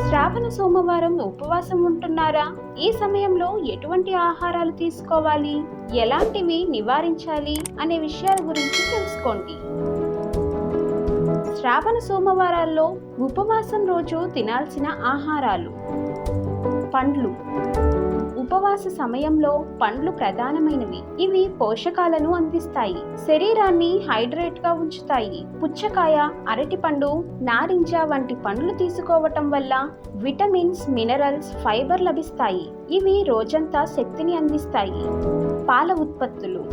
శ్రావణ సోమవారం ఉపవాసం ఉంటున్నారా? ఈ సమయంలో ఎటువంటి ఆహారాలు తీసుకోవాలి? ఎలాంటివి నివారించాలి? అనే విషయాల గురించి తెలుసుకోండి. శ్రావణ సోమవారాల్లో ఉపవాసం రోజు తినాల్సిన ఆహారాలు. పండ్లు. ఉపవాస సమయంలో పండ్లు ప్రధానమైనవి. ఇవి పోషకాలను అందిస్తాయి. శరీరాన్ని హైడ్రేట్గా ఉంచుతాయి. పుచ్చకాయ అరటిపండు నారింజ వంటి పండ్లు తీసుకోవటం వల్ల విటమిన్స్ మినరల్స్ ఫైబర్ లభిస్తాయి. ఇవి రోజంతా శక్తిని అందిస్తాయి. పాల ఉత్పత్తులు.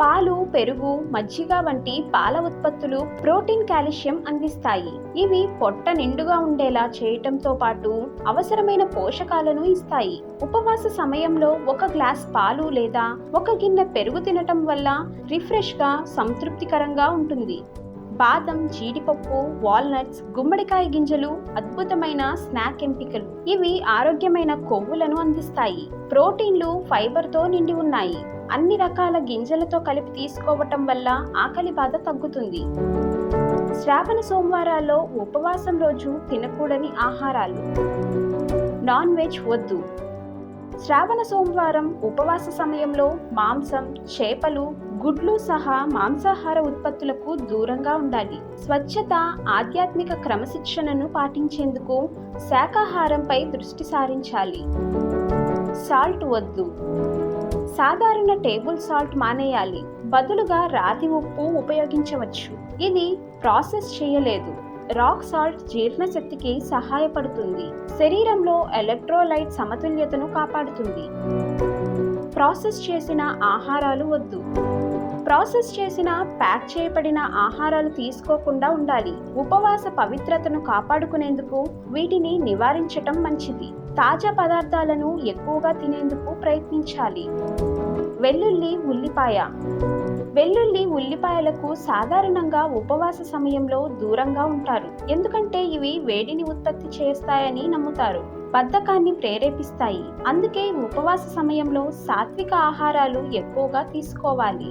పాలు పెరుగు మజ్జిగ వంటి పాల ఉత్పత్తులు ప్రోటీన్ కాల్షియం అందిస్తాయి. ఇవి పొట్ట నిండుగా ఉండేలా చేయటంతో పాటు అవసరమైన పోషకాలను ఇస్తాయి. ఉపవాస సమయంలో ఒక గ్లాస్ పాలు లేదా ఒక గిన్నె పెరుగు తినటం వల్ల రిఫ్రెష్గా సంతృప్తికరంగా ఉంటుంది. బాదం జీడిపప్పు వాల్నట్స్ గుమ్మడికాయ గింజలు అద్భుతమైన స్నాక్ ఎంపికలు. ఇవి ఆరోగ్యమైన కొవ్వులను అందిస్తాయి. ప్రోటీన్లు ఫైబర్తో నిండి ఉన్నాయి. అన్ని రకాల గింజలతో కలిపి తీసుకోవటం వల్ల ఆకలి బాధ తగ్గుతుంది. శ్రావణ సోమవారాల్లో ఉపవాసం రోజు తినకూడని ఆహారాలు. నాన్ వెజ్ వద్దు. శ్రావణ సోమవారం ఉపవాస సమయంలో మాంసం చేపలు గుడ్లు సహా మాంసాహార ఉత్పత్తులకు దూరంగా ఉండాలి. స్వచ్ఛత ఆధ్యాత్మిక క్రమశిక్షణను పాటించేందుకు శాకాహారంపై దృష్టి సారించాలి. సాల్ట్ వద్దు. సాధారణ టేబుల్ సాల్ట్ మానేయాలి. బదులుగా రాతి ఉప్పు ఉపయోగించవచ్చు. ఇది ప్రాసెస్ చేయలేదు. రాక్ సాల్ట్ జీర్ణశక్తికి సహాయపడుతుంది. శరీరంలో ఎలక్ట్రోలైట్ సమతుల్యతను కాపాడుతుంది. ప్రాసెస్ చేసిన ఆహారాలు వద్దు. ప్రాసెస్ చేసిన ప్యాక్ చేయబడిన ఆహారాలు తీసుకోకుండా ఉండాలి. ఉపవాస పవిత్రతను కాపాడుకునేందుకు వీటిని నివారించటం మంచిది. తాజా పదార్థాలను ఎక్కువగా తినేందుకు ప్రయత్నించాలి. వెల్లుల్లి ఉల్లిపాయ. వెల్లుల్లి ఉల్లిపాయలకు సాధారణంగా ఉపవాస సమయంలో దూరంగా ఉంటారు. ఎందుకంటే ఇవి వేడిని ఉత్పత్తి చేస్తాయని నమ్ముతారు. బద్ధకాన్ని ప్రేరేపిస్తాయి. అందుకే ఉపవాస సమయంలో సాత్విక ఆహారాలు ఎక్కువగా తీసుకోవాలి.